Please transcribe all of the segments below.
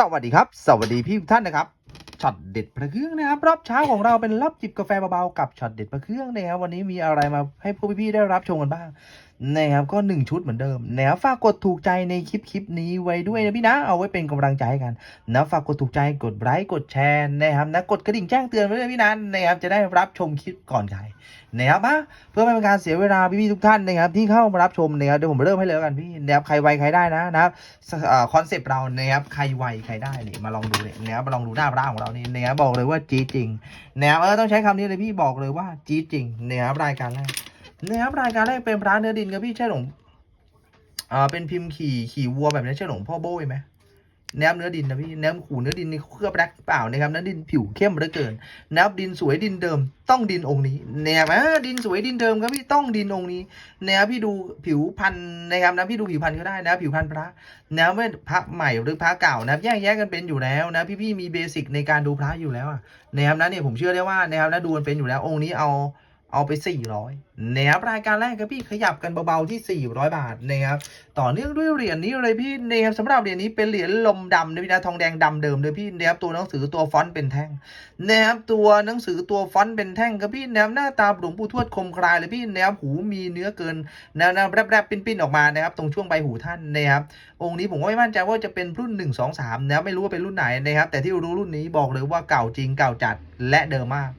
สวัสดีครับ สวัสดีพี่ทุกท่านนะครับช็อตเด็ดพระเครื่องนะครับรอบเช้าของเราเป็นรอบจิบกาแฟเบาๆกับช็อตเด็ดพระเครื่องนะครับวันนี้มีอะไรมาให้พวกพี่ๆได้รับชมกันบ้าง นะครับก็หนึ่งชุดเหมือนเดิมนะครับฝากกดถูกใจในคลิปคลิปนี้ไว้ด้วยนะพี่นะเอาไว้เป็นกำลังใจให้กันนะฝากกดถูกใจกดไลค์กดแชร์นะครับนะกดกระดิ่งแจ้งเตือนไว้ด้วยพี่นะนะครับจะได้รับชมคลิปก่อนใครนะครับมาเพื่อไม่เป็นการเสียเวลาพี่ๆทุกท่านนะครับที่เข้ามารับชมนะครับเดี๋ยวผมเริ่มให้เลยกันพี่นะครับใครไวใครได้นะนะครับคอนเซปต์เรานะครับใครไวใครได้นี่มาลองดูเนี่ยนะครับมาลองดูหน้าร้านของเรานี่นะครับบอกเลยว่าจีจริงนะครับเออต้องใช้คำนี้เลยพี่บอกเลยว่าจีจริงนะครับรายการแรก นะครับรายการแรกเป็นพระเนื้อดินครับพี่ใช่หลวงอ่าเป็นพิมพ์ขี่ขี่วัวแบบนี้ใช่หลวงพ่อโบ้ยไหมแนบเนื้อดินนะพี่แนบขู่เนื้อดินนี่เคลือบแบล็กเปล่านะครับเนื้อดินผิวเข้มเหลือเกินแนบดินสวยดินเดิม ต้องดินองค์นี้แนบอ่าดินสวยดินเดิมครับพี่ต้องดินองค์นี้แนบพี่ดูผิวพันนะครับนะพี่ดูผิวพันก็ได้นะผิวพันพระนะไม่พระใหม่หรือพระเก่านะแยกแยะกันเป็นอยู่แล้วนะพี่ๆมีเบสิกในการดูพระอยู่แล้วอะนะครับนะเนี่ยผมเชื่อได้ว่านะครับนะดูมันเป็นอยู่แล้วองค์นี้เอา เอาไป 400นะครับรายการแรกครับพี่ขยับกันเบาๆที่ 400 บาทนะครับต่อเนื่องด้วยเหรียญนี้เลยพี่นะครับสำหรับเหรียญนี้เป็นเหรียญลมดำนะพี่นะทองแดงดำเดิมเลยพี่นะครับตัวหนังสือตัวฟอนต์เป็นแท่งนะครับตัวหนังสือตัวฟอนต์เป็นแท่งครับพี่นะครับหน้าตาหลวงปู่ทวดคมคลายเลยพี่นะครับหูมีเนื้อเกินแนวแรบๆปิ้นๆออกมานะครับตรงช่วงใบหูท่านนะครับองค์นี้ผมก็ไม่มั่นใจว่าจะเป็นรุ่น 1 2 3นะไม่รู้ว่าเป็นรุ่นไหนนะครับแต่ที่รู้รุ่นนี้บอกเลยว่าเก่าจริงเก่าจัดและเดิมมาก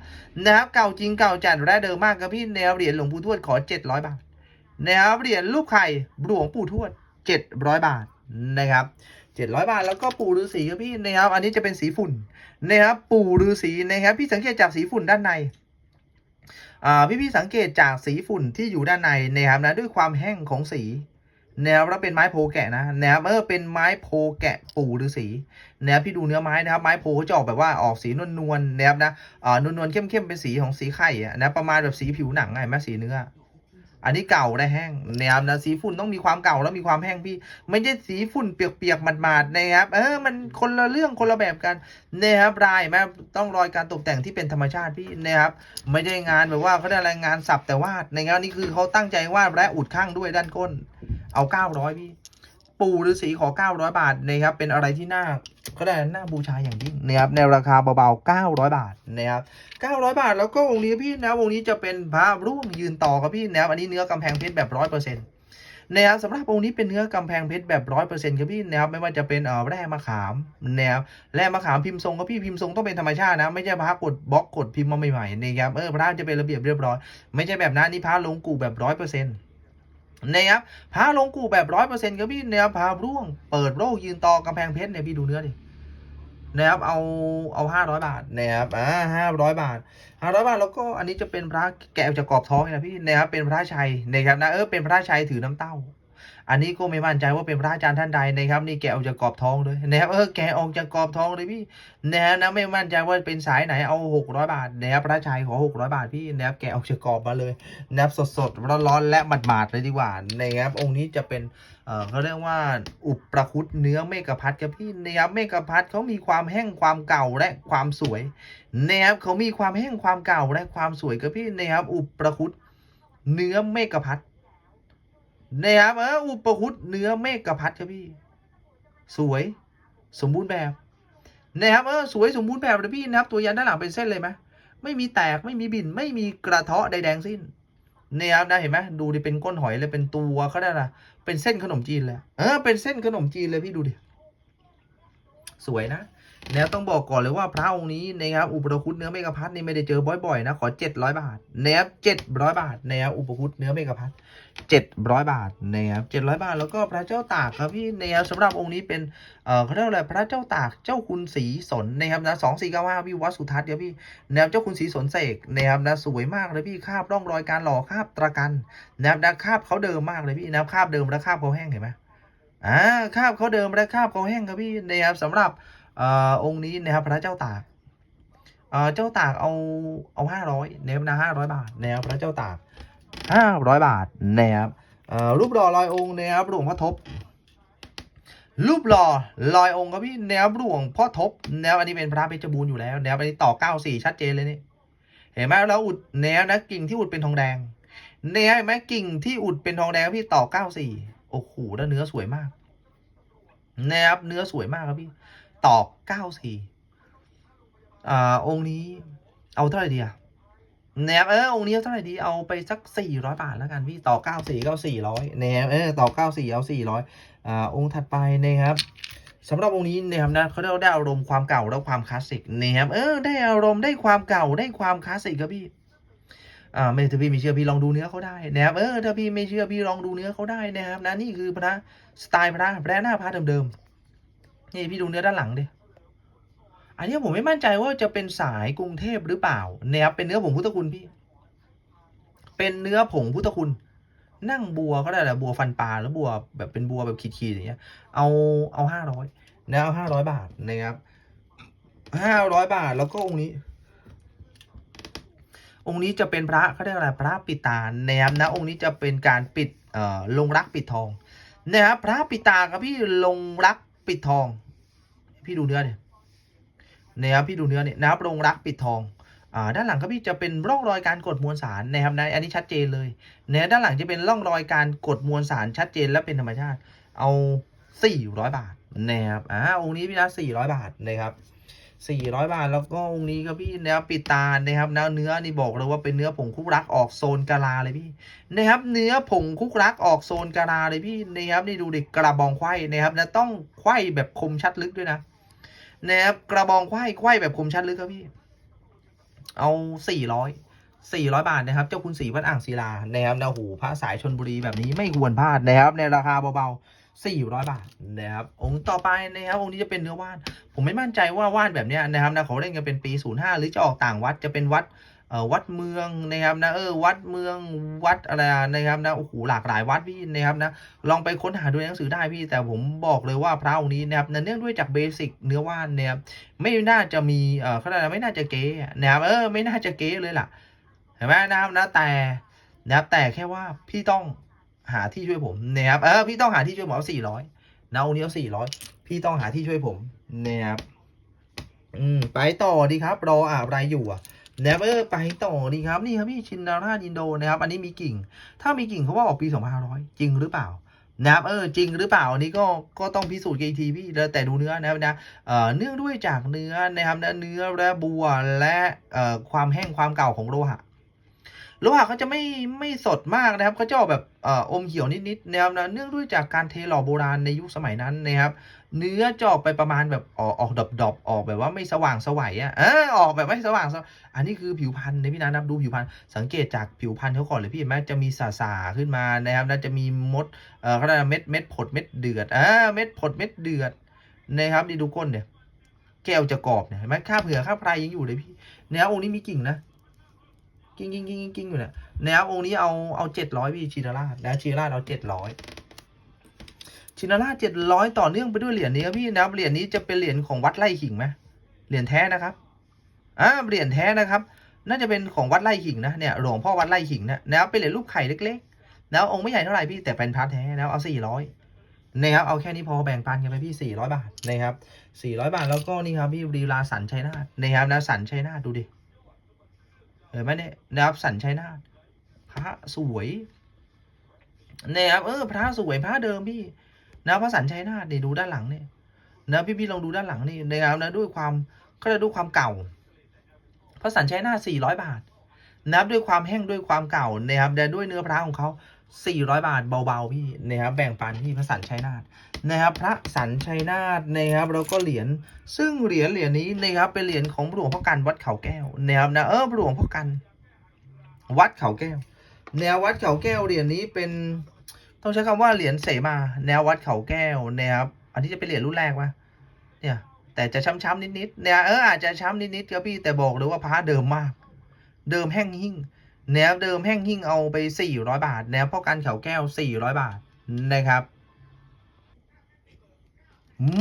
นะครับ เก่าจริงเก่าจัดและเดิมมากครับพี่แนวเหรียญหลวงปู่ทวดขอ700บาทแนวเหรียญรูปไข่หลวงปู่ทวด700บาทนะครับ700บาทแล้วก็ปู่ฤาษีครับพี่นะครับ อันนี้จะเป็นสีฝุ่นนะครับ ปู่ฤาษีนะครับ พี่สังเกตจากสีฝุ่นด้านในอ่าพี่พี่สังเกตจากสีฝุ่นที่อยู่ด้านในนะครับนะด้วยความแห้งของสี แนวแล้วเป็นไม้โพแกะนะแนวเออเป็นไม้โพแกะปู่ฤาษีแนวพี่ดูเนื้อไม้นะครับไม้โพเขาจะออกแบบว่าออกสีนวลนวลๆนะครับนะอ่านวลนวลๆเข้มเข้มๆเป็นสีของสีไข่อะนะประมาณแบบสีผิวหนังไงแม่สีเนื้อ อันนี้เก่าได้แห้งแนะครับนะสีฝุ่นต้องมีความเก่าแล้วมีความแห้งพี่ ไม่ใช่สีฝุ่นเปียกๆหมาดๆนะครับเออมันคนละเรื่องคนละแบบกันนะครับรายแม่ต้องรอยการตกแต่งที่เป็นธรรมชาติพี่นะครับไม่ได้งานแบบว่าเขาได้รายงานสับแต่วาดในงานนี้คือเขาตั้งใจวาดและอุดข้างด้วยด้านก้น เอาเก้าร้อยพี่ ปู่ฤาษีขอเก้าร้อยบาทนะครับเป็นอะไรที่น่าก็ได้น่าบูชาอย่างยิ่งนะครับในราคาเบาๆเก้าร้อยบาทนะครับเก้าร้อยบาทแล้วก็องค์นี้พี่นะองค์นี้จะเป็นพระร่วงยืนต่อครับพี่นะครับอันนี้เนื้อกำแพงเพชรแบบร้อยเปอร์เซ็นต์นะครับสำหรับองค์นี้เป็นเนื้อกำแพงเพชรแบบร้อยเปอร์เซ็นต์ครับพี่นะครับไม่ว่าจะเป็นเอ่อแร่มะขามนะครับแร่มะขามพิมพ์ทรงครับพี่พิมพ์ทรงต้องเป็นธรรมชาตินะไม่ใช่พระกดบล็อกกดพิมพ์มาใหม่ๆนะครับเออพระจะเป็นระเบียบเรียบร้อย ไม่ใช่แบบนั้นนี่พระลงกูแบบร้อยเปอร์เซ็นต์ นะครับพาลงกูแบบร้อยเปอร์เซ็นต์ครับพี่นะครับพาร่วงเปิดโรคยืนต่อกำแพงเพชรเนี่ยพี่ดูเนื้อดินะครับเอาเอาห้าร้อยบาทนะครับอ่าห้าร้อยบาทห้าร้อยบาทแล้วก็อันนี้จะเป็นพระแกะจากกรอบท้องนะพี่นะครับเป็นพระชัยนะครับนะเออเป็นพระชัยถือน้ำเต้า อันนี้ก็ไม่มั่นใจว่าเป็นพระอาจารย์ท่านใดนะครับ นี่แกออกจากกรอบท้องเลยนะครับเออแกออกจากกรอบท้องเลยพี่นะนะไม่มั่นใจว่าเป็นสายไหนเอาหกร้อยบาทนะครับพระชัยขอหกร้อยบาทพี่นะครับแกออกจากกรอบมาเลยนะครับสดๆร้อนๆและหมาดๆเลยดีกว่านะครับองค์นี้จะเป็นเอ่อเขาเรียกว่าอุปประคุตเนื้อเมกะพัดครับพี่นะครับเมกะพัดเขามีความแห้งความเก่าและความสวยนะครับเขามีความแห้งความเก่าและความสวยครับพี่นะครับอุปประคุตเนื้อเมกะพัด นะครับเอออุปคุตเนื้อเมฆกะพัดครับพี่ สวย สมบูรณ์แบบนะครับเออสวยสมบูรณ์แบบเลยพี่นะครับ ตัวยันด้านหลังเป็นเส้นเลยไหมไม่มีแตกไม่มีบินไม่มีกระเทาะใดแดงสิ้นเนี่ยครับนะเห็นไหมดูดิเป็นก้นหอยเลยเป็นตัวเขาได้ละเป็นเส้นขนมจีนเลยเออเป็นเส้นขนมจีนเลยพี่ดูดิสวยนะ แล้วต้องบอกก่อนเลยว่าพระองค์นี้นะครับอุปคุตเนื้อเมกะพัทนี่ไม่ได้เจอบ่อยๆนะขอเจ็ดร้อยบาทนะครับเจ็ดร้อยบาทนะครับอุปคุตเนื้อเมกะพัทเจ็ดร้อยบาทนะครับเจ็ดร้อยบาท แล้วก็พระเจ้าตากครับพี่นะครับสำหรับองค์นี้เป็นเอ่อเขาเรียกอะไรพระเจ้าตากเจ้าคุณศรีสนนะครับนะสองสี่เก้าห้าพี่วัดสุทัศน์เดี๋ยวพี่นะครับเจ้าคุณศรีสนเสกนะครับนะสวยมากเลยพี่คาบร่องรอยการหล่อคาบตะกันนะครับนะคาบเขาเดิมมากเลยพี่นะครับคาบเดิมและคาบเขาแห้งเห็นไหมอ่าคาบเขาเดิมและคาบเขาแห้งครับพี่นะครับสำหรับ อองค์นี้นะครับพระเจ้าตากเจ้าตากเอาเอาห้าร้อยนะครับนะห้าร้อยบาทนะครับพระเจ้าตากห้าร้อยบาทนะครับรูปหล่อลอยองค์นะครับหลวงพ่อทบ รูปหล่อลอยองค์ครับพี่แนวหลวงพ่อทบแนวอันนี้เป็นพระเพชรบูรณ์อยู่แล้วแนวอันนี้ต่อเก้าสี่ชัดเจนเลยนี่เห็นไหมแล้วอุดแนวนะกิ่งที่อุดเป็นทองแดงแนวเห็นไหมกิ่งที่อุดเป็นทองแดงพี่ต่อเก้าสี่โอ้โหแล้วเนื้อสวยมากแนวเนื้อสวยมากครับพี่ ต่อเก้าสี่อ่าองค์นี้เอาเท่าไหร่ดีอะแนบเออองค์นี้เอาเท่าไหร่ดีเอาไปสักสี่ร้อยบาทแล้วกันพี่ต่อเก้าสี่เก้าสี่ร้อยแนบเออต่อเก้าสี่เอาสี่ร้อยอ่าองค์ถัดไปนะครับสำหรับองค์นี้นะครับนะเขาได้ได้อารมณ์ความเก่าและความคลาสสิกนะครับเออได้อารมณ์ได้ความเก่าได้ความคลาสสิกครับพี่อ่าไม่ถ้าพี่ไม่เชื่อพี่ลองดูเนื้อเขาได้นะครับเออถ้าพี่ไม่เชื่อพี่ลองดูเนื้อเขาได้นะครับนะนี่คือพระสไตล์พระพระหน้าพระเดิมๆ นี่พี่ดูเนื้อด้านหลังดิ อันนี้ผมไม่มั่นใจว่าจะเป็นสายกรุงเทพหรือเปล่านะครับเป็นเนื้อผงพุทธคุณพี่ เป็นเนื้อผงพุทธคุณ นั่งบัวก็ได้แหละบัวฟันปลาแล้วบัวแบบเป็นบัวแบบขีดๆอย่างเงี้ย เอาเอาห้าร้อยนะเอาห้าร้อยบาทนะครับห้าร้อยบาทแล้วก็องค์นี้ องค์นี้จะเป็นพระเขาเรียกอะไรพระปิตานะครับนะ องค์นี้จะเป็นการปิดเอ่อลงรักปิดทองนะครับพระปิตาครับพี่ลงรักปิดทอง พี่ดูเนื้อเนี่ยนะครับพี่ดูเนื้อเนี่ยนะครับลงรักปิดทองอ่าด้านหลังครับพี่จะเป็นร่องรอยการกดมวลสารนะครับนะอันนี้ชัดเจนเลยนี่ยด้านหลังจะเป็นร่องรอยการกดมวลสารชัดเจนและเป็นธรรมชาติ เอาสี่ร้อยบาทนะครับอ่าองค์นี้พี่นะสี่ร้อยบาทนะครับสี่ร้อยบาทแล้วก็องค์นี้ครับพี่นะครับปิดตานะครับนะเนื้อนี่บอกเลยว่าเป็นเนื้อผงคุกรักออกโซนกะลาเลยพี่นะครับ เนื้อผงคุกรักออกโซนกะลาเลยพี่นะครับนี่ดูดิกระบองไขว้นะครับนะต้องไขว้แบบคมชัดลึกด้วยนะ นะครับกระบองไขว้ไขว้แบบคมชัดลึกครับพี่ เอาสี่ร้อยสี่ร้อยบาทนะครับ เจ้าคุณสีวัดอ่างศิลานะครับนะหูพระสายชนบุรีแบบนี้ไม่ควรพลาดนะครับ ในราคาเบาๆสี่ร้อยบาทนะครับ องค์ต่อไปนะครับองค์นี้จะเป็นเนื้อว่าน ผมไม่มั่นใจว่าว่านแบบเนี้ยนะครับนะเขาเล่นกันเป็นปีศูนย์ห้าหรือจะออกต่างวัดจะเป็นวัด วัดเมืองนะครับนะเออวัดเมืองวัดอะไรนะครับนะโอ้โหหลากหลายวัดพี่นะครับนะลองไปค้นหาดูในหนังสือได้พี่แต่ผมบอกเลยว่าพระองค์นี้นะครับเนื่องด้วยจากเบสิกเนื้อว่านเนี่ยไม่น่าจะมีเออเขาเรียกอะไรไม่น่าจะเก๋นะครับเออไม่น่าจะเก๋เลยล่ะเห็นไหมนะครับนะแต่นะครับแต่แค่ว่าพี่ต้องหาที่ช่วยผมนะครับเออพี่ต้องหาที่ช่วยผมเอาสี่ร้อยนะองค์นี้เอาสี่ร้อยพี่ต้องหาที่ช่วยผมนะครับอืมไปต่อดีครับรออะไรอยู่อะ แนบเออไปต่อดีครับนี่ครับพี่ชินนาราอินโดนะครับ อันนี้มีกิ่ง ถ้ามีกิ่งเขาว่าออกปี 2500 จริงหรือเปล่านะครับเออจริงหรือเปล่าอันนี้ก็ก็ต้องพิสูจน์กันอีกทีพี่แล้วแต่ดูเนื้อนะครับนะเอ่อเนื่องด้วยจากเนื้อนะครับนะเนื้อและบัวและเอ่อความแห้งความเก่าของโลหะโลหะเขาจะไม่ไม่สดมากนะครับเขาจะออกแบบเอ่ออมเขียวนิดๆนะครับนะเนื่องด้วยจากการเทหล่อโบราณในยุคสมัยนั้นนะครับ เนื้อจะออกไปประมาณแบบออกออกดอบดอบๆออกแบบว่าไม่สว่างสวัยอะเออออกแบบไม่สว่างสวอันนี้คือผิวพรรณนพี่นะนับดูผิวพรรณสังเกตจากผิวพรรณเขาก่อนเลยพี่เห็นไหมจะมีสาสาขึ้นมานะครับนะจะมีมดเอ่อเขาเรียกเม็ดเม็ดผดเม็ดเดือดอ่าเม็ดผดเม็ดเดือดนะครับนี่ดูก้นเนี่ยแก้วจะกรอบเนี่ยเห็นไหมค่าเผื่อค่าพรายยังอยู่เลยพี่แนวองค์นี้มีกิ่งนะกิ้งกิ้งกิ้งกิ้งอยู่เนี่ยแนวองค์นี้เอาเอาเจ็ดร้อยพี่ชินาราชนะชินาราชเอาเจ็ดร้อย ชินาราเจ็ดร้อยต่อเนื่องไปด้วยเหรียญนี้ครับพี่นะครับเหรียญนี้จะเป็นเหรียญของวัดไร่ขิงไหมเหรียญแท้นะครับอ่าเหรียญแท้นะครับ น่าจะเป็นของวัดไร่ขิงนะเนี่ยหลวงพ่อวัดไร่ขิงนะนะครับเป็นเหรียญรูปไข่เล็กๆแล้วองค์ไม่ใหญ่เท่าไหร่พี่แต่เป็นพระแท้นะครับเอาสี่ร้อยนะครับเอาแค่นี้พอแบ่งปันกันไปพี่สี่ร้อยบาทนะครับสี่ร้อยบาทแล้วก็นี่ครับพี่รีลาสันชัยนาทนะครับนะสันชัยนาทดูดิเห็นไหมเนี่ยนะครับสันชัยนาทพระสวยนี่ยครับเออพระสวยพระเดิมพี่ นะพระสันชัยนาทนี่ดูด้านหลังเนี่ยนะพี่พี่ลองดูด้านหลังนี่นะครับนะด้วยความก็จะด้วยความเก่าพระสันชัยนาทสี่ร้อยบาทนับด้วยความแห้งด้วยความเก่านะครับแต่ด้วยเนื้อพระของเขาสี่ร้อยบาทเบาๆพี่นะครับแบ่งปันพี่พระสันชัยนาทนะครับ พระสันชัยนาทนะครับแล้วก็เหรียญซึ่งเหรียญเหรียญนี้นะครับเป็นเหรียญของหลวงพ่อกันวัดเขาแก้วนะครับนะเออหลวงพ่อกัน วัดเขาแก้วแนววัดเขาแก้วเหรียญนี้เป็น ต้องใช้คำว่าเหรียญเสมา แนววัดเขาแก้วนะครับอันนี้จะเป็นเหรียญรุ่นแรกปะเนี่ยแต่จะช้ำๆนิดๆเนี่ยเอออาจจะช้ำนิดๆครับพี่แต่บอกเลยว่าพระเดิมมาก เดิมแห้งหิ่งแนวเดิมแห้งหิ่งเอาไปสี่ร้อยบาทแนวพ่อกันเขาแก้วสี่ร้อยบาทนะครับ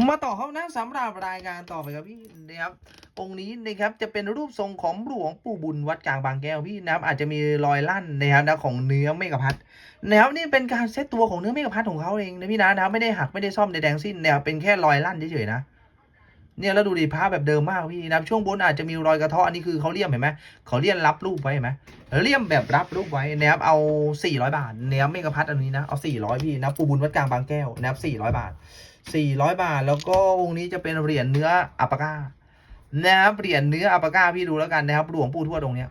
มาต่อเขานะสำหรับรายการต่อไปครับพี่นะครับองค์นี้นะครับจะเป็นรูปทรงของหลวงปู่บุญวัดกลางบางแก้วพี่นะครับอาจจะมีรอยลั่นนะครับนะของเนื้อเมกะพัด นะครับนี่เป็นการเซตตัวของเนื้อเมกะพัดของเขาเองนะพี่นะนะไม่ได้หักไม่ได้ซ่อมในแดงสิ้นนะครับเป็นแค่รอยลั่นเฉยๆนะเนี่ยแล้วดูดิผ้าแบบเดิมมากพี่นะช่วงบนอาจจะมีรอยกระเทาะอันนี้คือเขาเลี่ยมเห็นไหมเขาเลี่ยมรับรูปไว้เห็นไหมเลี่ยมแบบรับรูปไว้นะครับเอา 400 บาทนะครับเมกะพัดอันนี้นะเอา400พี่นะปูบุญวัดกลางบางแก้วนะครับ400 บาทสี่ร้อยบาท แล้วก็องค์นี้จะเป็นเหรียญเนื้ออัปปาก้านะครับเหรียญเนื้ออัปปาก้าพี่ดูแล้วกันนะครับหลวงปู่ทวดองค์เนี้ย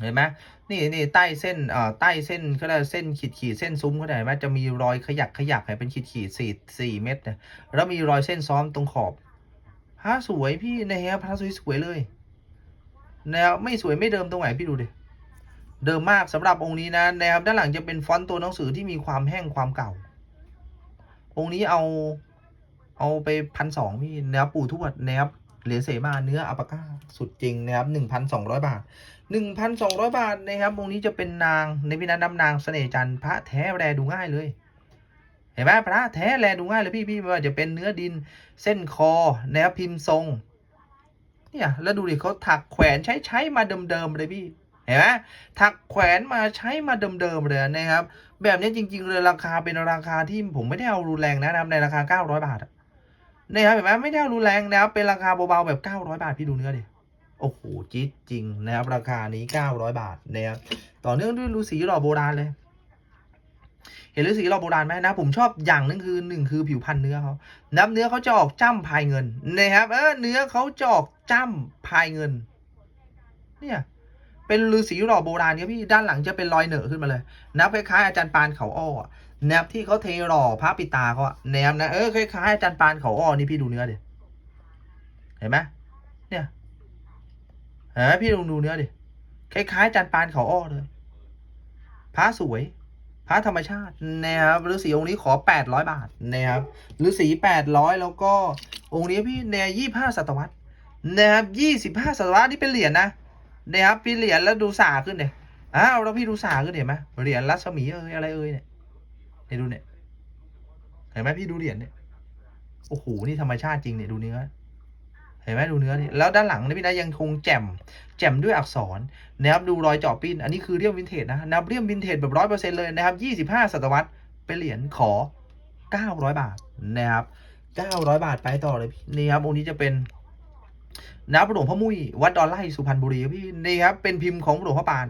เห็นไหมนี่นี่ใต้เส้นเอ่อใต้เส้นก็ได้เส้นขีดขีดเส้นซุ้มก็ได้เห็นไหมจะมีรอยขยักขยักให้เป็นขีดขีดสี่สี่เม็ดนี่ยแล้วมีรอยเส้นซ้อมตรงขอบพระสวยพี่นะครับพระสวยสวยเลยแนะครับไม่สวยไม่เดิมตรงไหนพี่ดูดิเดิมมากสำหรับองค์นี้นะนะครับด้านหลังจะเป็นฟอนต์ตัวหนังสือที่มีความแห้งความเก่า องค์นี้เอา เอาไปพันสองพี่นะครับปู่ทวดนะครับเหรียญเสมาเนื้ออัปปาก้าสุดจริงนะครับหนึ่งพันสองร้อยบาท หนึ่งพันสองร้อยบาทนะครับวงนี้จะเป็นนางในพินันน้ำนางเสน่ห์จันทร์พระแท้แรดูง่ายเลย เห็นไหมพระแท้แรดูง่ายเลยพี่พี่ว่าจะเป็นเนื้อดินเส้นคอนะครับพิมพ์ทรง เนี่ยแล้วดูดิเขาถักแขวนใช้ใช้มาเดิมๆเลยพี่เห็นไหมถักแขวนมาใช้มาเดิมๆเลยนะครับ แบบนี้จริง ๆ เลยราคาเป็นราคาที่ผมไม่ได้เอารุนแรงนะครับในราคา 900 บาทนะครับเห็นไหมไม่ได้เอารุนแรงนะครับเป็นราคาเบาๆแบบ 900 บาทพี่ดูเนื้อดิ โอ้โหจี๊ดจริงนะครับ ราคานี้ 900 บาทนะครับต่อเนื่องด้วยฤาษีหล่อโบราณเลย เห็นฤาษีหล่อโบราณไหมนะ ผมชอบอย่างหนึงคือหนึ่งคือผิวพันธุ์เนื้อเขานับเนื้อเขาจะออกจ้ำพายเงินนะครับเออเนื้อเขาจะออกจ้ำพายเงิน เนี่ยเป็นฤาษีหล่อโบราณเนี่ยพี่ด้านหลังจะเป็นรอยเหนอะขึ้นมาเลยนับคล้ายๆอาจารย์ปานเขาอ้อนะครับที่เขาเทหล่อพระปิตาเขาแนบนะเออคล้ายๆอาจารย์ปานเขาอ้อนี่พี่ดูเนื้อดิเห็นไหมเนี่ย เห็นไหมพี่ลองดูเนื้อดิ คล้ายๆจานปานเขาอ้อเลย พระสวย พระธรรมชาตินะครับฤาษีองค์นี้ขอแปดร้อยบาทนะครับฤาษีแปดร้อยแล้วก็องค์นี้พี่แนยี่ห้าศตวรรษนะครับยี่สิบห้าศตวรรษนี่เป็นเหรียญนะนะครับพี่เหรียญแล้วดูสาขึ้นเนี่ยอ้าวแล้วพี่ดูสาขึ้นเห็นไหมเหรียญรัศมีเอ้ยอะไรเอ้ยเนี่ยเนี่ยดูเนี่ยเห็นไหมพี่ดูเหรียญเนี่ยโอ้โหนี่ธรรมชาติจริงเนี่ยดูเนื้อ ห็นไหมดูเนื้อนี่แล้วด้านหลังนี่พี่นะยังคงแจ่มแจ่มด้วยอักษรนะครับดูรอยเจาะปิ้น อันนี้คือเรียมวินเทจนะนับเรียมวินเทจแบบร้อยเปอร์เซ็นต์เลยนะครับยี่สิบห้าศตวรรษเป็นเหรียญขอเก้าร้อยบาทนะครับเก้าร้อยบาทไปต่อเลยพี่นี่ครับองค์นี้จะเป็นนับหลวงพ่อมุ้ยวัดดอนไล่สุพรรณบุรีครับพี่นี่ครับเป็นพิมพ์ของหลวงพ่อปาน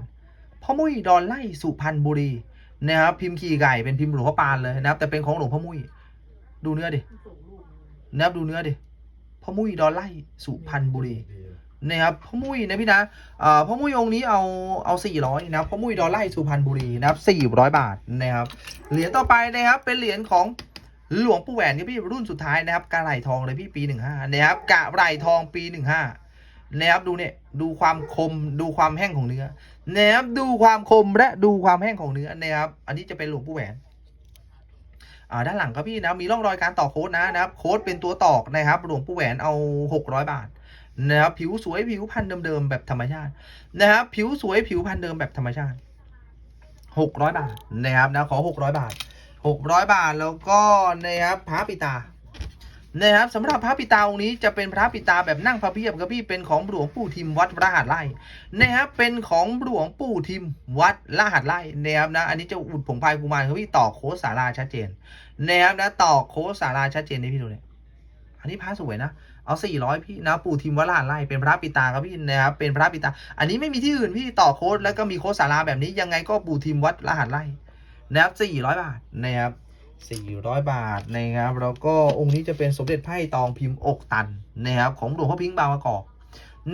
พ่อมุ้ยดอนไล่สุพรรณบุรีนะครับพิมพ์ขี่ไก่เป็นพิมพ์หลวงพ่อปานเลยนะครับแต่เป็นของหลวงพ่อมุ้ยดูเนื้อดินะครับดูเนื้อดิ พ่อมุ้ยดอนไล่สุพรรณบุรีนะครับพ่อมุ้ยนะพี่นะเอ่อพ่อมุ้ยองค์นี้เอาเอาสี่ร้อยนะครับพ่อมุ้ยดอลไล่สุพรรณบุรีนะครับสี่ร้อยบาทนะครับเหรียญต่อไปนะครับเป็นเหรียญของหลวงปู่แหวนครับพี่รุ่นสุดท้ายนะครับกะไหลทองเลยพี่ปีหนึ่งห้านะครับกะไหลทองปีหนึ่งห้านะครับดูเนี่ยดูความคมดูความแห้งของเนื้อนะครับดูความคมและดูความแห้งของเนื้อนะครับอันนี้จะเป็นหลวงปู่แหวนอ่า ด้านหลังครับพี่นะมีร่องรอยการต่อโค้ดนะนะครับโค้ดเป็นตัวตอกนะครับหลวงปู่แหวนเอาหกร้อยบาทนะครับผิวสวยผิวพันธุ์เดิมๆแบบธรรมชาตินะครับผิวสวยผิวพันธุ์เดิมแบบธรรมชาติหกร้อยบาทนะครับนะขอหกร้อยบาทหกร้อยบาทแล้วก็นะครับพระปิตา นะครับสำหรับพระปิตาองค์นี้จะเป็นพระปิตาแบบนั่งพระเพียบครับพี่เป็นของหลวงปู่ทิมวัดรหัสไร่นะครับเป็นของหลวงปู่ทิมวัดรหัสไร่นะครับนะอันนี้จะอุดผงพายกุมารครับพี่ต่อโคสาราชัดเจนนะครับนะต่อโคสาราชัดเจนนี่พี่ดูเนี่ยอันนี้พระสวยนะเอาสี่ร้อยพี่นะปู่ทิมวัดราชไล่เป็นพระปิตาครับพี่นะครับเป็นพระปิตา อันนี้ไม่มีที่อื่นพี่ต่อโคแล้วก็มีโคสาราแบบนี้ยังไงก็ปู่ทิมวัดรหัสไล่นะครับสี่ร้อยบาทนะครับ สี่ร้อยบาทนะครับแล้วก็องค์นี้จะเป็นสมเด็จไพ่ตองพิมพ์อกตันนะครับของหลวงพ่อพิงค์บางประกอบ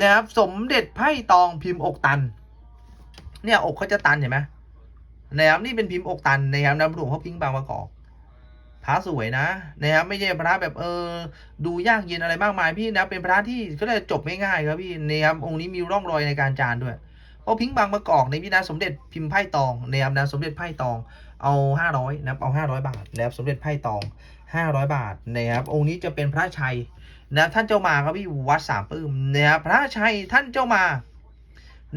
นะครับสมเด็จไพ่ตองพิมพ์อกตัน เนี่ยอกเขาจะตันเห็นไหมนะครับนี่เป็นพิมพ์อกตันนะครับนะหลวงพ่อพิงค์บางประกอบพระสวยนะนะครับไม่ใช่พระแบบเออดูยากเย็นอะไรมากมายพี่นะเป็นพระที่ก็เลยจบง่ายๆครับพี่นะครับองค์นี้มีร่องรอยในการจานด้วยพราะพิงค์บางประกอบในพี่นะสมเด็จพิมพ์ไพ่ตองนะครับนะสมเด็จไพ่ตอง เอาห้าร้อยนะครับเอาห้าร้อยบาทนะครับสมเด็จไพ่ตองห้าร้อยบาทนะครับองค์นี้จะเป็นพระชัยนะท่านเจ้ามาครับพี่วัดสามปื้มนะครับพระชัยท่านเจ้ามา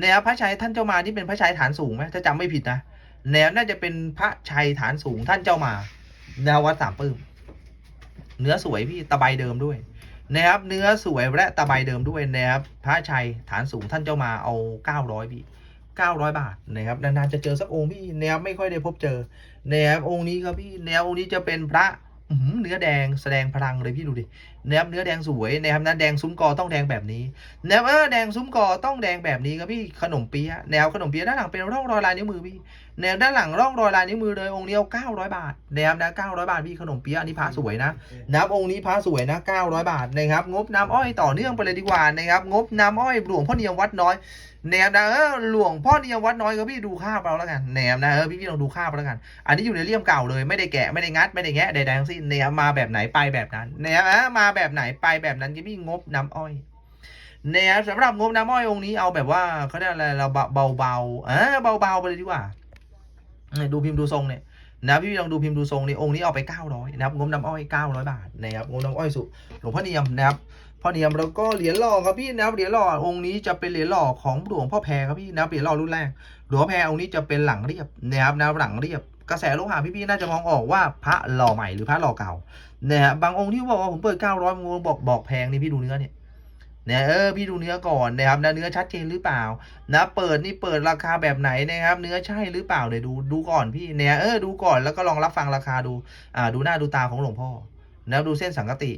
นะครับพระชัยท่านเจ้ามานี่เป็นพระชัยฐานสูงไหมถ้าจำไม่ผิดนะแนวน่าจะเป็นพระชัยฐานสูงท่านเจ้ามาแนววัดสามปื้มเนื้อสวยพี่ตะไบเดิมด้วยนะครับเนื้อสวยและตะไบเดิมด้วยนะครับพระชัยฐานสูงท่านเจ้ามาเอาเก้าร้อยพี่ เก้าร้อยบาทนะครับนานๆจะเจอสักองค์พี่แนวไม่ค่อยได้พบเจอแนวองค์นี้ครับพี่แนวองค์นี้จะเป็นพระเนื้อแดงแสดงพลังเลยพี่ดูดิแนบเนื้อแดงสวยนะครับนะแดงซุ้มกอต้องแดงแบบนี้แนบเออแดงซุ้มกอต้องแดงแบบนี้ครับพี่ขนมเปี๊ยะแนวขนมเปี๊ยะด้านหลังเป็นร่องรอยลายนิ้วมือพี่แนวด้านหลังร่องรอยลายนิ้วมือเลยองค์เดียว900 บาทแนะครับนะ900 บาทพี่ขนมเปี๊ยะอันนี้พระสวยนะนับองค์นี้พระสวยนะ 900 บาทนะครับงบน้ำอ้อยต่อเนื่องไปเลยดีกว่านะครับงบน้ำอ้อยหลวงพ่อเนียมวัดน้อย แนมนะเออหลวงพ่อเนียมวัดน้อยก็พี่ดูค่าเราแล้วกันแนมนะเออพี่พี่ลองดูค่าเราแล้วกัน อันนี้อยู่ในเลี่ยมเก่าเลยไม่ได้แกะไม่ได้งัดไม่ได้แงะใดๆทั้งสิ้นเนี่ยมาแบบไหนไปแบบนั้นเนี่ยเออมาแบบไหนไปแบบนั้นก็พี่งบน้ำอ้อยเนี่ยสำหรับงบน้ำอ้อยองค์นี้เอาแบบว่าเขาเรียกอะไรเราเบาเบาๆเออเบาๆไปเลยดีกว่าดูพิมพ์ดูทรงเนี่ยนะพี่ลองดูพิมพ์ดูทรงนี่องค์นี้เอาไป 900นะครับงบน้ำอ้อย 900 บาทนะครับงบน้ำอ้อยสุหลวงพ่อเนียมนะครับ พ่อเนียมแล้วก็เหรียญหล่อครับพี่นะครับเหรียญหล่อองค์นี้จะเป็นเหรียญหล่อของหลวงพ่อแพรครับพี่นะครับเหรียญหล่อรุ่นแรกหลวงพ่อแพรองค์นี้จะเป็นหลังเรียบนะครับแนวหลังเรียบกระแสโลหะพี่ๆน่าจะมองออกว่าพระหล่อใหม่หรือพระหล่อเก่านะฮะบางองค์ที่บอกว่าผมเปิด900มึงบอกบอกแพงนี่พี่ดูเนื้อเนี่ยเนี่ยเออพี่ดูเนื้อก่อนนะครับนะเนื้อชัดเจนหรือเปล่า นะเปิดนี่เปิดราคาแบบไหนนะครับ เนื้อใช่หรือเปล่าเดี๋ยวดูดูก่อนพี่เนี่ยเออดูก่อนแล้วก็ลองรับฟังราคาดูอ่าดูหน้าดูตาของหลวงพ่อนะดูเส้นสังกติ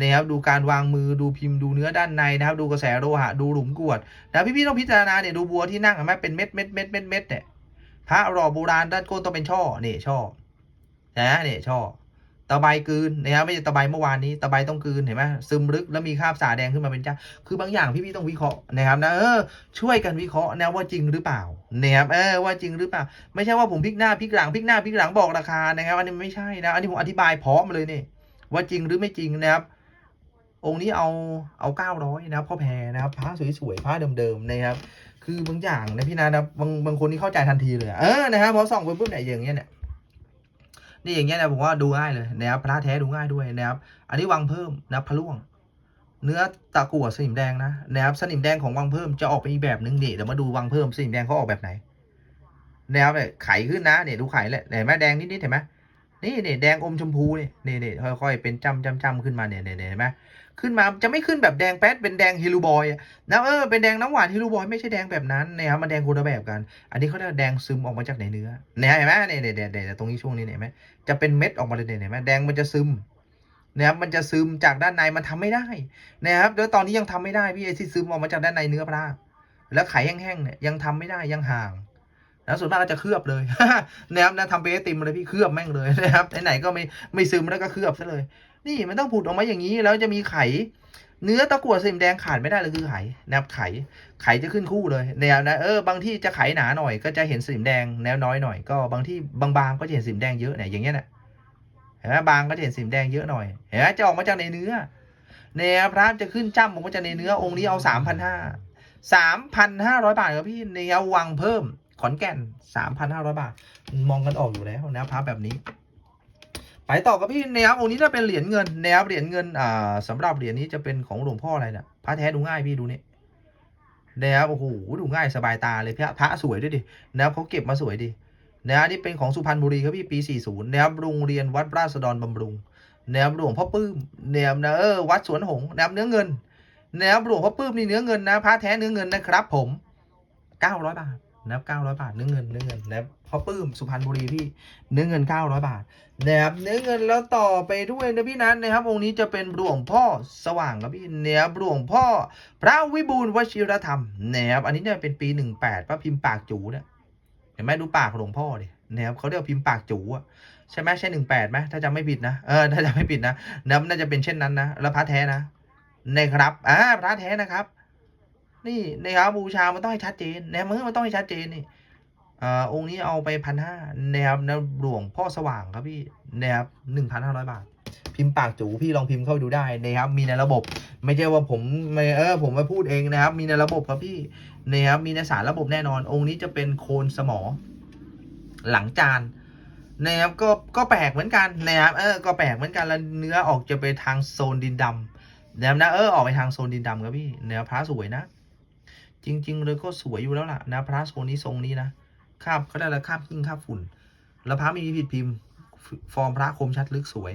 นะครับดูการวางมือดูพิมพ์ดูเนื้อด้านในนะครับ ดูกระแสโลหะดูหลุมกวดนะพี่ๆต้องพิจารณาเนี่ยดูบัวที่นั่งเห็นไหมเป็นเม็ดเม็ดเม็ดเม็ดเม็ดเนี่ยพระหล่อโบราณด้านก้นต้องเป็นช่อเนี่ยช่อนะเนี่ยช่อตะไบกืนนะครับไม่ใช่ตะไบเมื่อวานนี้ตะไบต้องกืนเห็นไหมซึมลึกแล้วมีคราบสาแดงขึ้นมาเป็นจ้าคือบางอย่างพี่ๆต้องวิเคราะห์นะครับนะเออช่วยกันวิเคราะห์นะว่าจริงหรือเปล่านะครับเออว่าจริงหรือเปล่า ไม่ใช่ว่าผมพลิกหน้าพลิกหลังพลิกหน้าพลิกหลังบอกราคานะครับอันนี้ไม่ใช่นะอันนี้ผมอธิบายพร้อมเลยนี่ว่าจริงหรือไม่จริงนะครับ องค์นี้เอาเอาเก้าร้อยนะครับพ่อแพรนะครับพระสวยๆพระเดิมๆนะครับ คือบางอย่างนะพี่นะนะบางบางคนที่เข้าใจทันทีเลยเออนะครับพอส่องไปปุ๊บเนี่ยอย่างเงี้ยเนี่ยนี่อย่างเงี้ยนะผมว่าดูง่ายเลยนะครับพระแท้ดูง่ายด้วยนะครับ อันนี้วังเพิ่มนะพระล่วง เนื้อตะกั่วสนิมแดงนะนะครับสนิมแดงของวังเพิ่มจะออกไปอีกแบบนึงนี่เดี๋ยวมาดูวังเพิ่มสนิมแดงเขาออกแบบไหนนะครับเนี่ยไขขึ้นนะเนี่ยดูไขแหละเห็นไหมแดงนิดๆเห็นไหมนี่เนี่ยแดงอมชมพูเนี่ยเนี่นี่ค่อยๆเป็นจำจำจำขึ้นมาเนี่ยเนี่ยเห็นไหม ขึ้นมาจะไม่ขึ้นแบบแดงแป๊ดเป็นแดงฮิลูบอยนะเออเป็นแดงน้ำหวานฮิลูบอยไม่ใช่แดงแบบนั้นนะครับมันแดงคนละแบบกัน อันนี้เขาเรียกแดงซึมออกมาจากในเนื้อเนี่ยเห็นไหมเนี่ยเนี่ยเนี่ยเนี่ยตรงนี้ช่วงนี้เนี่ยเห็นไหมจะเป็นเม็ดออกมาเลยเนี่ยเห็นไหมแดงมันจะซึมนะครับมันจะซึมจากด้านในมันทำไม่ได้นะครับแล้วตอนนี้ยังทำไม่ได้พี่ไอที่ซึมออกมาจากด้านในเนื้อปลาแล้วไข่แห้งๆเนี่ยยังทำไม่ได้ยังห่างแล้วส่วนมากก็จะเคลือบเลยนะครับนะทำเปสติมเลยพี่เคลือบแม่งเลยนะครับไหนๆก็ไม่ไม่ซึมแล้วก็เคลือบซะเลย นี่มันต้องผุดออกมาอย่างนี้แล้วจะมีไข่เนื้อตะกั่วสนิมแดงขาดไม่ได้เลยคือไข่นะครับไข่ไข่จะขึ้นคู่เลยแนวนะเออบางที่จะไข่หนาหน่อยก็จะเห็นสนิมแดงแนวน้อยหน่อยก็บางที่บางๆก็จะเห็นสนิมแดงเยอะเนี่ยอย่างเงี้ยนะเห็นไหมบางก็จะเห็นสนิมแดงเยอะหน่อยเห็นไหมจะออกมาจากในเนื้อแนวพระจะขึ้นจ้ำออกมาจากในเนื้อองค์นี้เอาสามพันห้าสามพันห้าร้อยบาทครับพี่แนววังเพิ่มขอนแก่นสามพันห้าร้อยบาท มองกันออกอยู่แล้วนะพระแบบนี้ ไปต่อกับพี่แนะครับองค์นี้จะเป็นเหรียญเงินแนะครับเหรียญเงินอ่าสำหรับเหรียญนี้จะเป็นของหลวงพ่ออะไรเนี่ยพระแท้ดูง่ายพี่ดูนี่นะครับโอ้โหดูง่ายสบายตาเลยพระพระสวยด้วยดินะครับเขาเก็บมาสวยดินะครับนี่เป็นของสุพรรณบุรีครับพี่ปี 40นะครับโรงเรียนวัดราษฎรบำรุง แนะครับหลวงพ่อปื้มนะครับนะเออวัดสวนหงส์นะครับเนื้อเงิน แนะครับหลวงพ่อปื้มนี่เนื้อเงินนะพระแท้เนื้อเงินนะครับ ผม900บาทนะครับ900 บาทเนื้อเงินเนื้อเงินนะพ่อปื้มสุพรรณบุรีพี่เนื้อเงิน 900 บาท นะครับเนื้อเงินแล้วต่อไปด้วยนะพี่นัทนะครับ องค์นี้จะเป็นหลวงพ่อสว่างครับพี่เนี่ยหลวงพ่อ พระวิบูลวชิรธรรมนะครับอันนี้เนี่ยเป็นปี18พระพิมพ์ปากจูเนี่ยเห็นไหมดูปากหลวงพ่อดินะครับเขาเรียกว่าพิมพ์ปากจูอะใช่ไหมใช่18ไหมถ้าจำไม่ผิดนะเออถ้าจำไม่ผิดนะนับน่าจะเป็นเช่นนั้นนะแล้วพระแท้นะนะครับอ่าพระแท้นะครับ นี่นะครับบูชามันต้องให้ชัดเจนนะครับมันต้องให้ชัดเจนนี่ อองค์นี้เอาไปพันห้านะครับนะหลวงพ่อสว่างครับพี่นะครับหนึ่งพันห้าร้อยบาท พิมพ์ปากจูพี่ลองพิมพ์เข้าดูได้นะครับ มีในระบบ ไม่ใช่ว่าผมไม่เออผมมาพูดเองนะครับ มีในระบบครับพี่นะครับมีในสารระบบแน่นอน องค์นี้จะเป็นโคนสมอ หลังจานนะครับก็ก็แปลกเหมือนกันนะครับเออก็แปลกเหมือนกันแล้วเนื้อออกจะไปทางโซนดินดำนะครับนะเออออกไปทางโซนดินดำครับพี่เนื้อพระสวยนะ จริง ๆ เลยก็สวยอยู่แล้วล่ะนะพระโซนนี้ทรงนี้นะ คาบเขาได้แล้วคาบหิ้งคาบฝุ่น แล้วพระไม่มีผิดพิมพ์ ฟอร์มพระคมชัดลึกสวย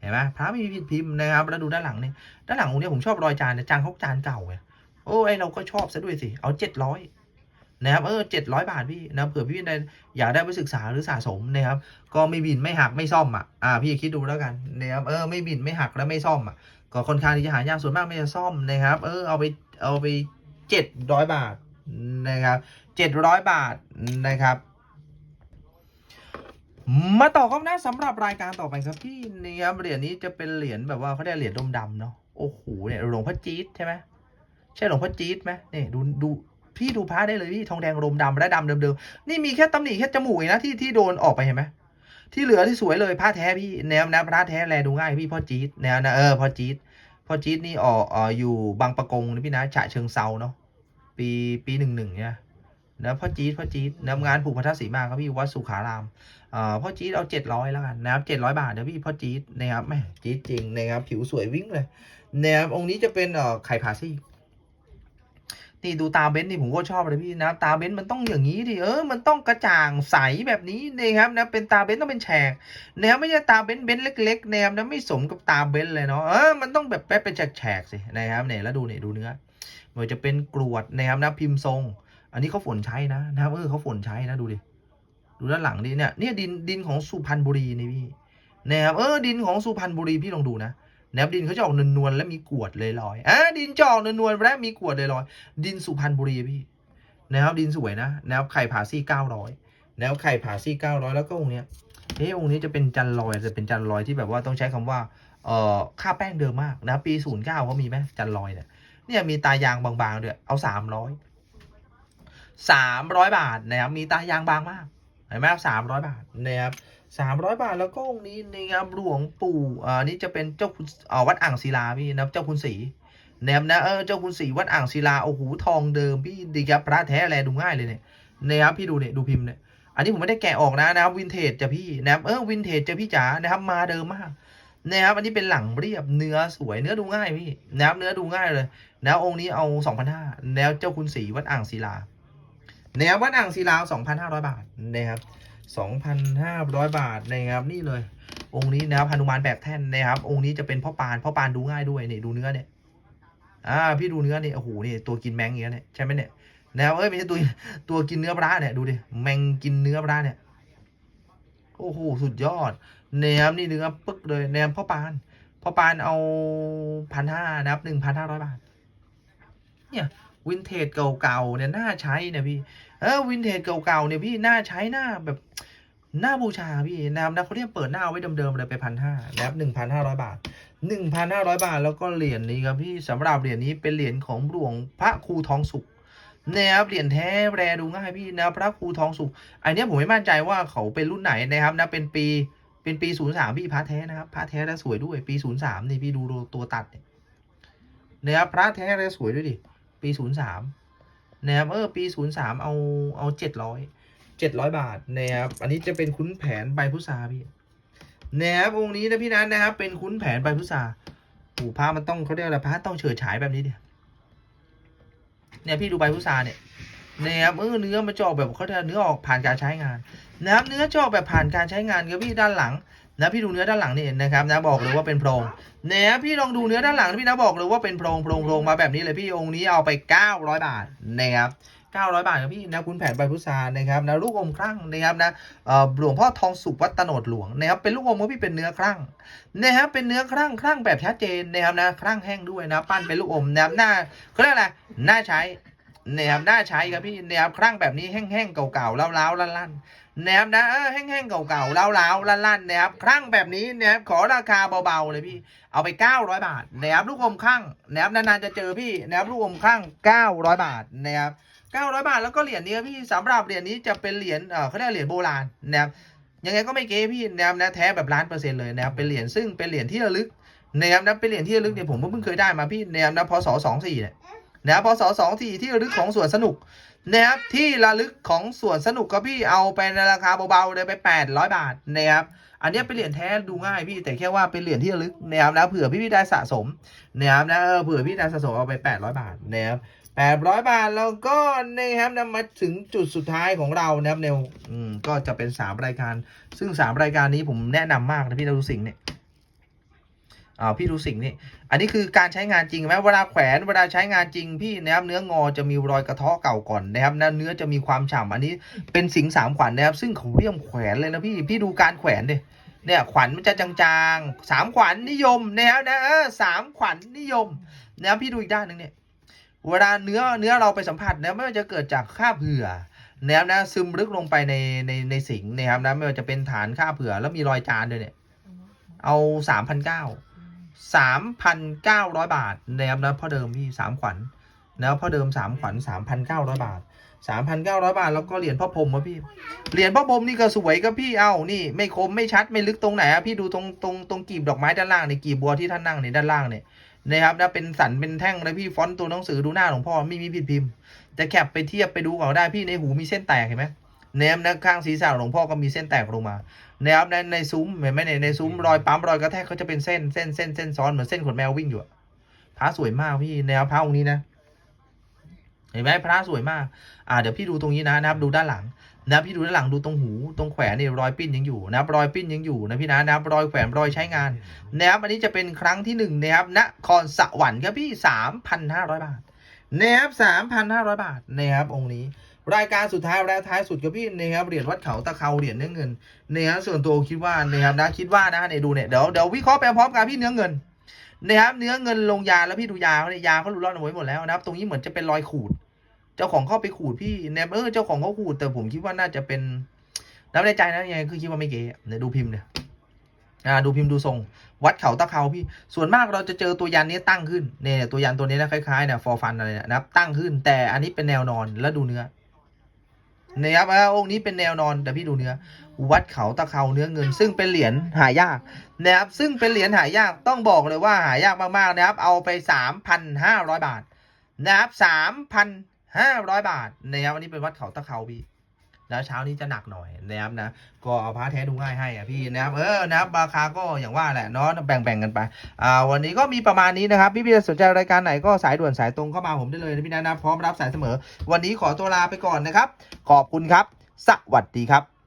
เห็นไหมพระไม่มีผิดพิมพ์นะครับแล้วดูด้านหลังนี่ด้านหลังองค์นี้ผมชอบรอยจานจานเขาจานเก่าไงโอ้ไอเราก็ชอบซะด้วยสิเอาเจ็ดร้อยนะครับเออเจ็ดร้อยบาทพี่นะเผื่อพี่ได้อยากได้ไปศึกษาหรือสะสมนะครับ ก็ไม่บินไม่หักไม่ซ่อมอะอ่าพี่คิดดูแล้วกันนะครับเออไม่บินไม่หักแล้วไม่ซ่อมอะก็ค่อนข้างที่จะหายากส่วนมากไม่จะซ่อมนะครับ เออเอาไปเอาไปเจ็ดร้อยบาท นะครับเจ็ดร้อยบาทนะครับ มาต่อกันนะสำหรับรายการต่อไปครับพี่นะครับเหรียญนี้จะเป็นเหรียญแบบว่าเขาเรียกเหรียญดมดำเนาะโอ้โหเนี่ยหลวงพ่อจี๊ดใช่ไหมใช่หลวงพ่อจี๊ดไหมนี่ดูดูพี่ดูพระได้เลยพี่ทองแดงรมดำและดำเดิมๆนี่มีแค่ตำหนิแค่จมูกนะที่ที่โดนออกไปเห็นไหมที่เหลือที่สวยเลยผ้าแท้พี่แนวนะพระแท้แลดูง่ายพี่พ่อจี๊ดแนวนะเออพ่อจี๊ดพ่อจี๊ดนี่ออกอออยู่บางปะกงนะพี่นะฉะเชิงเซาเนาะ ปีปีหนึ่งหนึ่งเนี่ยนะพ่อจี๊ดพ่อจี๊ดนำงานผูกพัทธสีมาครับพี่วัดสุขารามเอ่อพ่อจี๊ดเอาเจ็ดร้อยแล้วกันนะครับเจ็ดร้อยบาทเดี๋ยวพี่พ่อจี๊ดนะครับแม่จี๊ดจริงนะครับผิวสวยวิ่งเลยนะครับองค์นี้จะเป็นเอ่อไข่ผาซี่นี่ดูตาเบนซ์นี่ผมก็ชอบเลยพี่นะตาเบนซ์มันต้องอย่างนี้ดิเออมันต้องกระจ่างใสแบบนี้นะครับนะเป็นตาเบนซ์ต้องเป็นแฉกนะครับไม่ใช่ตาเบนซ์เบนซ์เล็กๆนะครับนะไม่สมกับตาเบนซ์เลยเนาะเออมันต้องแบบแป๊บเป็นแฉกๆสินะครับเนี่ยแล้วดูเนี่ยดูเนื้อ มันจะเป็นกรวดนะครับนะพิมพ์ทรง อันนี้เขาฝนใช้นะนะครับเออเขาฝนใช้นะดูดิดูด้านหลังดิเนี่ยเนี่ยดินดินของสุพรรณบุรีนี่พี่นะครับเออดินของสุพรรณบุรีพี่ลองดูนะนะครับดินเขาจะออกนวลๆและมีกรวดเลยลอยๆอ่าดินจะออกนวลๆและมีกรวดเลยลอยๆดินสุพรรณบุรีพี่นะครับดินสวยนะนะครับไข่ผาซี่เก้าร้อยนะครับไข่ผาซี่เก้าร้อยแล้วก็องค์เนี้ยเอ๊ะองค์นี้จะเป็นจันลอยจะเป็นจันลอยที่แบบว่าต้องใช้คำว่าเอ่อค่าแป้งเดิมมากนะปีศูนย์เก้าเขามีไหมจันลอยเนี่ย เนี่ยมีตายางบางๆด้วยเอาสามร้อยสามร้อยบาทนะครับมีตายางบางมากเห็นไหมสามร้อยบาทนะครับสามร้อยบาทแล้วก็องค์นี้นะครับหลวงปู่อ่านี่จะเป็นเจ้าคุณอ่าวัดอ่างศิลาพี่นะเจ้าคุณศรีนะครับนะเออเจ้าคุณศรีวัดอ่างศิลาโอ้โหทองเดิมพี่ดีครับพระแท้แลดูง่ายเลยเนี่ยนะครับพี่ดูเนี่ยดูพิมพ์เนี่ยอันนี้ผมไม่ได้แกะออกนะนะครับวินเทจจะพี่นะครับเออวินเทจจะพี่จ๋านะครับมาเดิมมาก นะครับอันนี้เป็นหลังเรียบเนื้อสวยเนื้อดูง่ายพี่นะครับเนื้อดูง่ายเลยนะองค์นี้เอาสองพันห้าแล้วเจ้าคุณศรีวัดอ่างศิลานะครับวัดอ่างศิลา2,500บาทนะครับ2,500บาทนะครับนี่เลย องค์นี้นะครับหนุมานแบกแท่นนะครับ องค์นี้จะเป็นพ่อปานพ่อปานดูง่ายด้วยนี่ดูเนื้อเนี่ยอ่าพี่ดูเนื้อเนี่ยโอ้โหนี่ตัวกินแมงอย่างเงี้ยเนี่ยใช่ไหมเนี่ยนะครับเอ้ยไม่ใช่ตัวตัวกินเนื้อปลาเนี่ยดูดิแมงกินเนื้อปลาเนี่ยโอ้โหสุดยอด นะครับนี่เนื้อปึ๊กเลยนะครับพ่อปานพ่อปานเอาพันห้านะครับหนึ่งพันห้าร้อยบาท เนี่ยวินเทจเก่าๆเนี่ยน่าใช้เนี่ยพี่เออวินเทจเก่าๆเนี่ยพี่น่าใช้หน้าแบบหน้าบูชาพี่นะครับนะเขาเรียกเปิดหน้าไว้เดิมๆเลยไปพันห้านะครับหนึ่งพันห้าร้อยบาทหนึ่งพันห้าร้อยบาท แล้วก็เหรียญนี้ครับพี่สำหรับเหรียญนี้เป็นเหรียญของหลวงพระครูทองสุขนะครับเหรียญแท้แรดูง่ายพี่นะพระครูทองสุข อันเนี้ยผมไม่มั่นใจว่าเขาเป็นรุ่นไหนนะครับนะเป็นปี เป็นปีศูนย์สามพี่พระแท้นะครับพระแท้แล้วสวยด้วย ปีศูนย์สามนี่พี่ดูตัวตัดเนี่ยนะครับพระแท้แล้วสวยด้วยดิปีศูนย์สามนะครับเออปีศูนย์สามเอาเอาเจ็ดร้อยเจ็ดร้อยบาทนะครับอันนี้จะเป็นคุ้นแผนใบพุทราพี่นะครับองค์นี้นะพี่นัทนะครับ เป็นคุ้นแผนใบพุทราโอ้พระมันต้องเขาเรียกอะไรพระต้องเฉิดฉายแบบนี้เดียเนี่ยพี่ดูใบพุทราเนี่ย นะครับเออเนื้อมันจะออกแบบเขาเรียกเนื้อออกผ่านการใช้งานนะครับเนื้อจะออกแบบผ่านการใช้งานครับพี่ด้านหลังนะพี่ดูเนื้อด้านหลังนี่นะครับนะบอกเลยว่าเป็นโพรงเนี่ยพี่ลองดูเนื้อด้านหลังพี่นะบอกเลยว่าเป็นโพรงโพรงโพรงมาแบบนี้เลยพี่องค์นี้เอาไป 900 บาทนะครับ900 บาทครับพี่นะคุณแผนใบพุทรานะครับนะลูกอมครั่งนะครับนะเอ่อหลวงพ่อทองสุขวัดตโนดหลวงนะครับเป็นลูกอมครับพี่เป็นเนื้อครั่งนะครับเป็นเนื้อครั่งครั่งแบบชัดเจนนะครับนะครั่งแห้งด้วยนะปั้นเป็นลูกอมนะครับหน้าเขาเรียกอะไรน่าใช้ นะครับน่าใช้ครับพี่นะครับครั่งแบบนี้แห้งๆเก่าๆเล้าๆลั่นๆนะครับนะเออแห้งๆเก่าๆเล้าๆลั่นๆนะครับครั้งแบบนี้นะครับขอราคาเบาๆเลยพี่ เอาไป900บาทนะครับลูกอมข้างนะครับนานๆจะเจอพี่นะครับลูกอมข้าง900บาทนะครับ900 บาทแล้วก็เหรียญนี้ครับพี่สำหรับเหรียญนี้จะเป็นเหรียญเออเขาเรียกเหรียญโบราณนะครับยังไงก็ไม่เก๊พี่นะครับนะแท้แบบล้านเปอร์เซ็นต์เลยนะครับเป็นเหรียญซึ่งเป็นเหรียญที่ระลึกนะครับนะเป็นเหรียญที่ระลึกเนี่ยผมเพิ่งเคยได้มาพี่นะครับนะพศ24เนี่ย นะครับพศ24ที่ระลึกของสวนสนุกนะครับที่ระลึกของสวนสนุกก็พี่เอาไปในราคาเบาๆเลยไป 800 บาทนะครับอันนี้เป็นเหรียญแท้ดูง่ายพี่แต่แค่ว่าเป็นเหรียญที่ระลึกนะครับนะเผื่อพี่พี่ได้สะสมนะครับนะเออเผื่อพี่ได้สะสมเอาไป 800 บาทนะครับ800 บาทแล้วก็นะครับนำมาถึงจุดสุดท้ายของเรานะครับเนวอืมก็จะเป็น 3 รายการ ซึ่ง 3 รายการนี้ผมแนะนำมากนะพี่ดาวสิงห์เนี่ย อ่าพี่ดูสิ่งนี่อันนี้คือการใช้งานจริงไหมเวลาแขวนเวลาใช้งานจริงพี่นะครับเนื้องอจะมีรอยกระเทาะเก่าก่อนนะครับนะเนื้อจะมีความฉ่ำอันนี้เป็นสิงสามขวัญนะครับ ซึ่งเขาเรียกแขวนเลยนะพี่พี่ดูการแขวนดิเนี่ยขวัญมันจะจางๆสามขวัญนิยมนะครับนะเออสามขวัญนิยมนะครับพี่ดูอีกด้านหนึ่งเนี่ยเวลาเนื้อเนื้อเราไปสัมผัสนะไม่ว่าจะเกิดจากค่าบเผื่อนะครับนะซึมลึกลงไปในในในสิงนะครับนะไม่ว่าจะเป็นฐานค่าบเผื่อแล้วมีรอยจานด้วยเนี่ย เอาสามพันเก้า สามพันเก้าร้อยบาทนะครับนะพ่อเดิมพี่สามขวัญนะพ่อเดิมสามขวัญสามพันเก้าร้อยบาทสามพันเก้าร้อยบาท แล้วก็เหรียญพ่อพรมวะพี่เหรียญพ่อพรมนี่ก็สวยก็พี่เอานี่ ไม่คมไม่ชัดไม่ลึกตรงไหนอะพี่ดูตรงตรงตรงกีบดอกไม้ด้านล่างในกีบบัวที่ท่านนั่งในด้านล่างเนี่ยนะครับนะเป็นสันเป็นแท่งเลยพี่ฟอนต์ตัวหนังสือดูหน้าหลวงพ่อไม่มีผิดพิมพ์จะแคปไปเทียบไปดูเอาได้พี่ในหูมีเส้นแตกเห็นไหมแนมนะข้างศีรษะหลวงพ่อก็มีเส้นแตกลงมา นะครับในในซุ้มเห็นไหมในในซุ้มรอยปั๊มรอยกระแทกเขาจะเป็นเส้นเส้นเส้นเส้นซ้อนเหมือนเส้นขนแมววิ่งอยู่อะพระสวยมากพี่แนวพระองค์นี้นะ เห็นไหมพระสวยมาก อ่าเดี๋ยวพี่ดูตรงนี้นะนะครับดูด้านหลังนะพี่ดูด้านหลังดูตรงหูตรงแขวนนี่รอยปิ้นยังอยู่นะครับรอยปิ้นยังอยู่นะพี่นะนะครับรอยแขวนรอยใช้งานนะครับอันนี้จะเป็นครั้งที่หนึ่งนะครับนครสวรรค์ครับพี่สามพันห้าร้อยบาทนะครับสามพันห้าร้อยบาทนะครับองค์นี้ รายการสุดท้ายและท้ายสุดครับพี่นะครับเหรียญวัดเขาตะเขาเหรียญเนื้อเงินนะครับส่วนตัวคิดว่านะครับนะคิดว่านะเนี่ยดูเนี่ยเดี๋ยวเดี๋ยววิเคราะห์ไปพร้อมกันพี่เนื้อเงินนะครับเนื้อเงินลงยาแล้วพี่ดูยาเขาเนี่ยยาเขาหลุดรอดเอาไว้หมดแล้วนะครับ ตรงนี้เหมือนจะเป็นรอยขูด เจ้าของเข้าไปขูดพี่เนี่ยเออเจ้าของเขาขูดแต่ผมคิดว่าน่าจะเป็นน้ำในใจนะยังไงคือคิดว่าไม่เก๋เนี่ยดูพิมพ์เนี่ยอ่าดูพิมพ์ดูทรงวัดเขาตะเขาพี่ ส่วนมากเราจะเจอตัวยันนี้ตั้งขึ้นเนี่ยตัวยันตัวนี้นะคล้ายๆเนี่ยฟอร์ฟันอะไรเนี่ยนะครับตั้งขึ้น แต่อันนี้เป็นแนวนอนแล้วดูเนื้อ นะครับองค์นี้เป็นแนวนอนแต่พี่ดูเนื้อ วัดเขาตะเขาเนื้อเงิน ซึ่งเป็นเหรียญหายากนะครับซึ่งเป็นเหรียญหายากต้องบอกเลยว่าหายากมากๆนะครับ เอาไปสามพันห้าร้อยบาทนะครับสามพันห้าร้อยบาทนะครับอันนี้เป็นวัดเขาตะเขาพี่ แล้วเช้านี้จะหนักหน่อยนะครับนะก็เอาพระแท้ดูง่ายให้อะพี่นะครับเออนะครับราคาก็อย่างว่าแหละเนาะแบ่งๆกันไปอ่าวันนี้ก็มีประมาณนี้นะครับพี่พี่ๆสนใจรายการไหนก็สายด่วนสายตรงเข้ามาผมได้เลยนะพี่นะนะพร้อมรับสายเสมอ วันนี้ขอตัวลาไปก่อนนะครับ ขอบคุณครับ สวัสดีครับ